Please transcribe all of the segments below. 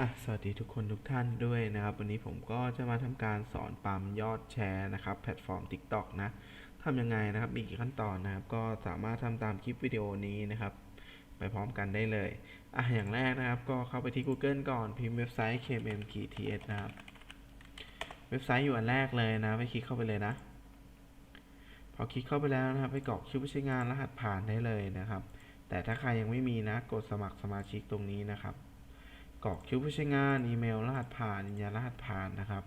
อะสวัสดีทุกคนทุกท่านด้วยนะครับ วันนี้ผมก็จะมาทำการสอนปั๊มยอดแชร์นะครับ แพลตฟอร์ม TikTok นะทำยังไงนะครับ มีกี่ขั้นตอนนะครับ ก็สามารถทำตามคลิปวิดีโอนี้นะครับ ไปพร้อมกันได้เลยอะอย่างแรกนะครับ ก็เข้าไปที่ Google ก่อนพิมพ์เว็บไซต์ kmm-ts นะครับ เว็บไซต์อยู่อันแรกเลยนะไปคลิกเข้าไปเลยนะ พอคลิกเข้าไปแล้วนะครับ ไปกรอกชื่อผู้ใช้งานรหัสผ่านได้เลยนะครับ แต่ถ้าใครยังไม่มีนะ กดสมัครสมาชิกตรงนี้นะครับ กรอกชื่อผู้ใช้งานอีเมลรหัสผ่านยืนยันรหัสผ่านนะครับ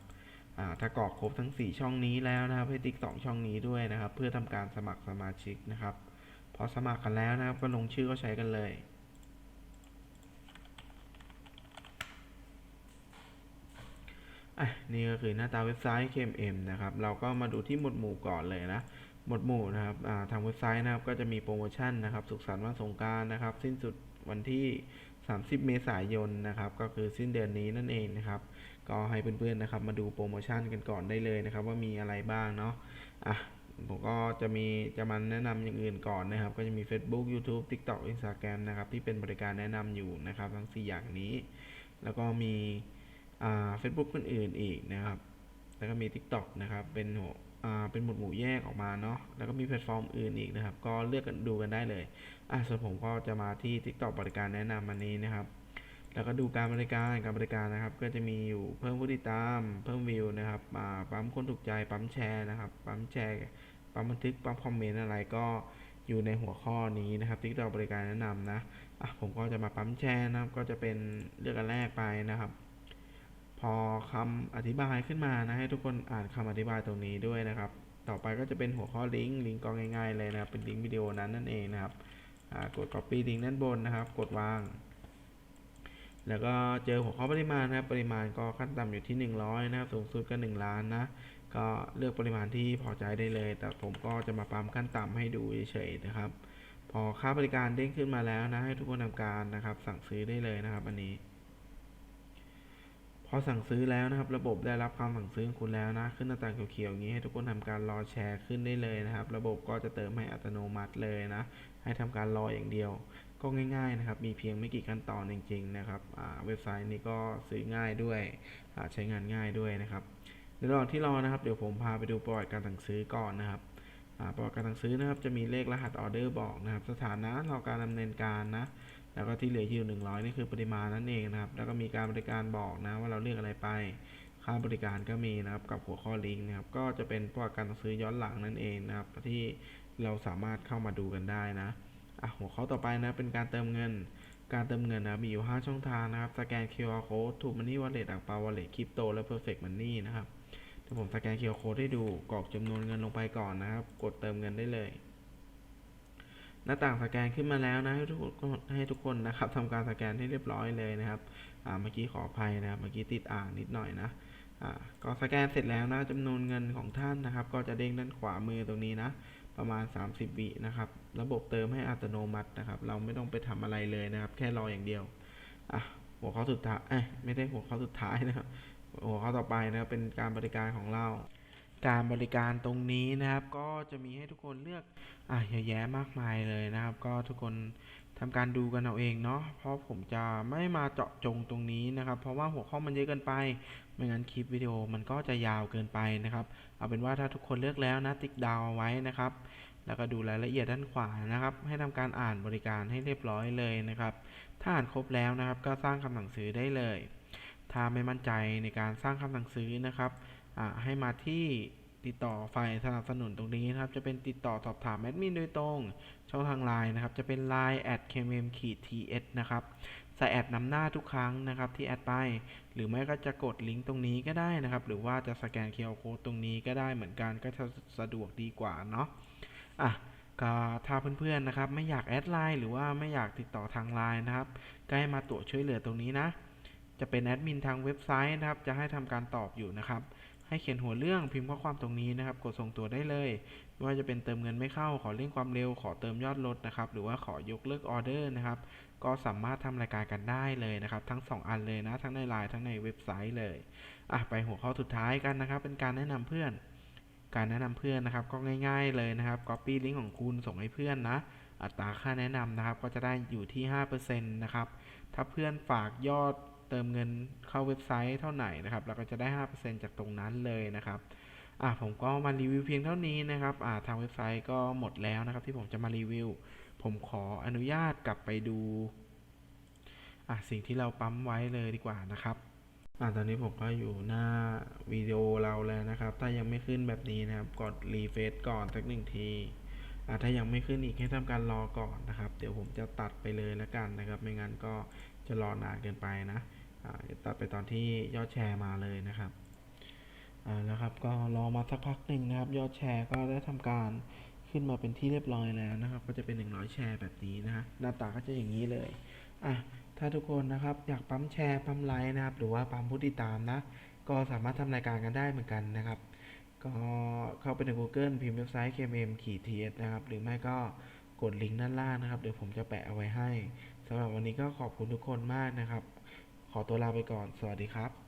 ถ้ากรอกครบทั้ง 4 ช่องนี้แล้วนะครับให้ติ๊ก 2 ช่องนี้ด้วยนะครับ เพื่อทำการสมัครสมาชิกนะครับ พอสมัครกันแล้วนะครับ ก็ลงชื่อก็ใช้กันเลยอะนี่ก็คือหน้าตาเว็บไซต์ KMM นะครับ เราก็มาดูที่หมวดหมู่ก่อนเลยนะ หมวดหมู่นะครับทางเว็บไซต์นะครับก็จะมีโปรโมชั่นนะครับ สุขสันต์วันสงกานต์นะครับ สิ้นสุดวันที่ 30 เมษายนนะครับก็คือสิ้นเดือนนี้นั่นเองนะครับ ก็ให้เพื่อนๆนะครับ มาดูโปรโมชั่นกันก่อนได้เลยนะครับ ว่ามีอะไรบ้างเนาะอะผมก็จะมีจะมาแนะนำอย่างอื่นก่อนนะครับ ก็จะมี Facebook YouTube TikTok Instagram นะครับ ที่เป็นบริการแนะนำอยู่นะครับ ทั้ง 4 อย่างนี้ แล้วก็มีอ่า Facebook อื่นอีกนะครับ แล้วก็มี TikTok นะครับ เป็นหัวอ่าเป็นหมวดหมู่แยกออกมาเนาะ แล้วก็มีแพลตฟอร์มอื่นอีกนะครับ ก็เลือกกันดูกันได้เลย อะส่วนผมก็จะมาที่ TikTok บริการแนะนำอันนี้นะครับ แล้วก็ดูการบริการ การบริการนะครับ ก็จะมีอยู่เพิ่มผู้ติดตาม เพิ่มวิวนะครับอ่าปั๊มคนถูกใจ ปั๊มแชร์นะครับ ปั๊มแชร์ ปั๊มบันทึก ปั๊มคอมเมนต์อะไรก็อยู่ในหัวข้อนี้นะครับ TikTok บริการแนะนำนะ อะผมก็จะมาปั๊มแชร์นะครับ ก็จะเป็นเลือกอันแรกไปนะครับ พอคำอธิบายขึ้นมานะให้ทุกคนอ่านคำอธิบายตรงนี้ด้วยนะครับ ต่อไปก็จะเป็นหัวข้อลิงก์ลิงก์ก็ง่ายๆเลยนะครับเป็นลิงก์วิดีโอนั้นนั่นเองนะครับกด copy ลิงก์ด้านบนนะครับ กดวาง แล้วก็เจอหัวข้อปริมาณนะครับ ปริมาณก็ขั้นต่ำอยู่ที่ 100 นะครับ สูงสุดก็ 1 ล้านนะ ก็เลือกปริมาณที่พอใจได้เลย แต่ผมก็จะมาปั๊มขั้นต่ำให้ดูเฉยๆนะครับ พอค่าบริการเด้งขึ้นมาแล้วนะ ให้ทุกคนทำการนะครับ สั่งซื้อได้เลยนะครับ อันนี้ อสั่งซื้อแล้วนะครับ ระบบได้รับคำสั่งซื้อของคุณแล้วนะ ขึ้นหน้าต่างเขียวๆอย่างนี้ให้ทุกคนทำการรอแชร์ขึ้นได้เลยนะครับ ระบบก็จะเติมให้อัตโนมัติเลยนะ ให้ทำการรออย่างเดียว ก็ง่าย ๆนะครับ มีเพียงไม่กี่ขั้นตอนจริง ๆ นะครับเว็บไซต์นี้ก็ซื้อง่ายด้วยใช้งานง่ายด้วยนะครับในระหว่างที่รอนะครับเดี๋ยวผมพาไปดูประวัติการสั่งซื้อก่อนนะครับประวัติการสั่งซื้อนะครับจะมีเลขรหัสออเดอร์บอกนะครับ สถานะรอการดำเนินการนะ แล้วก็ที่เหลืออยู่ 100 นี่คือปริมาณนั่นเองนะครับ แล้วก็มีการบริการบอกนะว่าเราเลือกอะไรไป ค่าบริการก็มีนะครับกับหัวข้อลิงก์นะครับ ก็จะเป็นพวกการซื้อย้อนหลังนั่นเองนะครับ ที่เราสามารถเข้ามาดูกันได้นะอะหัวข้อต่อไปนะเป็นการเติมเงิน การเติมเงินนะมีอยู่ 5 ช่องทางนะครับ สแกน QR code ถูกมันนี่วอลเล็ตอ่างเปาวอลเล็ตคริปโตและ perfect money นะครับเดี๋ยวผมสแกน QR code ให้ดูกรอกจำนวนเงินลงไปก่อนนะครับ กดเติมเงินได้เลย หน้าต่างสแกนขึ้นมาแล้วนะให้ทุกคนให้ทุกคนนะครับทำการสแกนให้เรียบร้อยเลยนะครับเมื่อกี้ขออภัยนะครับเมื่อกี้ติดอ่างนิดหน่อยนะก็สแกนเสร็จแล้วนะจำนวนเงินของท่านนะครับ ก็จะเด้งด้านขวามือตรงนี้นะ ประมาณ 30วินะครับ ระบบเติมให้อัตโนมัตินะครับ เราไม่ต้องไปทำอะไรเลยนะครับ แค่รออย่างเดียวอะหัวข้อสุดท้ายเอ้ยไม่ได้หัวข้อสุดท้ายนะครับหัวข้อต่อไปนะครับเป็นการบริการของเรา การบริการตรงนี้นะครับ ก็จะมีให้ทุกคนเลือกอะเยอะแยะมากมายเลยนะครับ ก็ทุกคนทำการดูกันเอาเองเนาะเพราะผมจะไม่มาเจาะจงตรงนี้นะครับ เพราะว่าหัวข้อมันเยอะเกินไป ไม่งั้นคลิปวิดีโอมันก็จะยาวเกินไปนะครับ เอาเป็นว่าถ้าทุกคนเลือกแล้วนะติ๊กดาวไว้นะครับ แล้วก็ดูรายละเอียดด้านขวานะครับ ให้ทำการอ่านบริการให้เรียบร้อยเลยนะครับ ถ้าอ่านครบแล้วนะครับ ก็สร้างคำสั่งซื้อได้เลย ถ้าไม่มั่นใจในการสร้างคำสั่งซื้อนะครับ ให้มาที่ติดต่อฝ่ายสนับสนุนตรงนี้นะครับ จะเป็นติดต่อสอบถามแอดมินโดยตรง ช่องทางไลน์นะครับ จะเป็น line at kmm ts นะครับใส่แอดนำหน้าทุกครั้งนะครับที่แอดไป หรือไม่ก็จะกดลิงก์ตรงนี้ก็ได้นะครับ หรือว่าจะสแกน QR code ตรงนี้ก็ได้เหมือนกันก็จะสะดวกดีกว่าเนาะอะก็ถ้าเพื่อนๆนะครับ ไม่อยากแอดไลน์หรือว่าไม่อยากติดต่อทางไลน์นะครับก็ให้มาตรวจช่วยเหลือตรงนี้นะ จะเป็นแอดมินทางเว็บไซต์นะครับ จะให้ทำการตอบอยู่นะครับ ให้เขียนหัวเรื่องพิมพ์ข้อความตรงนี้นะครับ กดส่งตัวได้เลยไม่ว่าจะเป็นเติมเงินไม่เข้า ขอเร่งความเร็ว ขอเติมยอดลดนะครับ หรือว่าขอยกเลิกออเดอร์นะครับ ก็สามารถทำรายการกันได้เลยนะครับ ทั้ง 2 อันเลยนะ ทั้งในไลน์ทั้งในเว็บไซต์เลยอะไปหัวข้อสุดท้ายกันนะครับ เป็นการแนะนำเพื่อน การแนะนำเพื่อนนะครับ ก็ง่าย ๆเลยนะครับ Copy ลิงก์ของคุณส่งให้เพื่อนนะ อัตราค่าแนะนำนะครับ ก็จะได้อยู่ที่5%นะครับ ถ้าเพื่อนฝากยอด เติมเงินเข้าเว็บไซต์เท่าไหร่นะครับเราก็จะได้ 5%จากตรงนั้นเลยนะครับอะผมก็มารีวิวเพียงเท่านี้นะครับอ่าทางเว็บไซต์ก็หมดแล้วนะครับ ที่ผมจะมารีวิว ผมขออนุญาตกลับไปดูอะสิ่งที่เราปั๊มไว้เลยดีกว่านะครับอ่าตอนนี้ผมก็อยู่หน้าวิดีโอเราแล้วนะครับ ถ้ายังไม่ขึ้นแบบนี้นะครับ กดรีเฟซก่อนสักหนึ่งทีอ่าถ้ายังไม่ขึ้นอีกให้ทำการรอก่อนนะครับ เดี๋ยวผมจะตัดไปเลยแล้วกันนะครับ ไม่งั้นก็ จะรอนานเกินไปนะตัดไปตอนที่ยอดแชร์มาเลยนะครับแล้วครับก็รอมาสักพักหนึ่งนะครับ ยอดแชร์ก็ได้ทำการขึ้นมาเป็นที่เรียบร้อยแล้วนะครับ ก็จะเป็น 100 แชร์แบบนี้นะฮะหน้าตาก็จะอย่างนี้เลยอะถ้าทุกคนนะครับอยากปั๊มแชร์ปั๊มไลค์นะครับ หรือว่าปั๊มผู้ติดตามนะ ก็สามารถทำรายการกันได้เหมือนกันนะครับ ก็เข้าไปใน Google พิมพ์เว็บไซต์ KMM ขีด TS นะครับ หรือไม่ก็กดลิงก์ด้านล่างนะครับ เดี๋ยวผมจะแปะเอาไว้ให้ สำหรับวันนี้ก็ขอบคุณทุกคนมากนะครับ ขอตัวลาไปก่อน สวัสดีครับ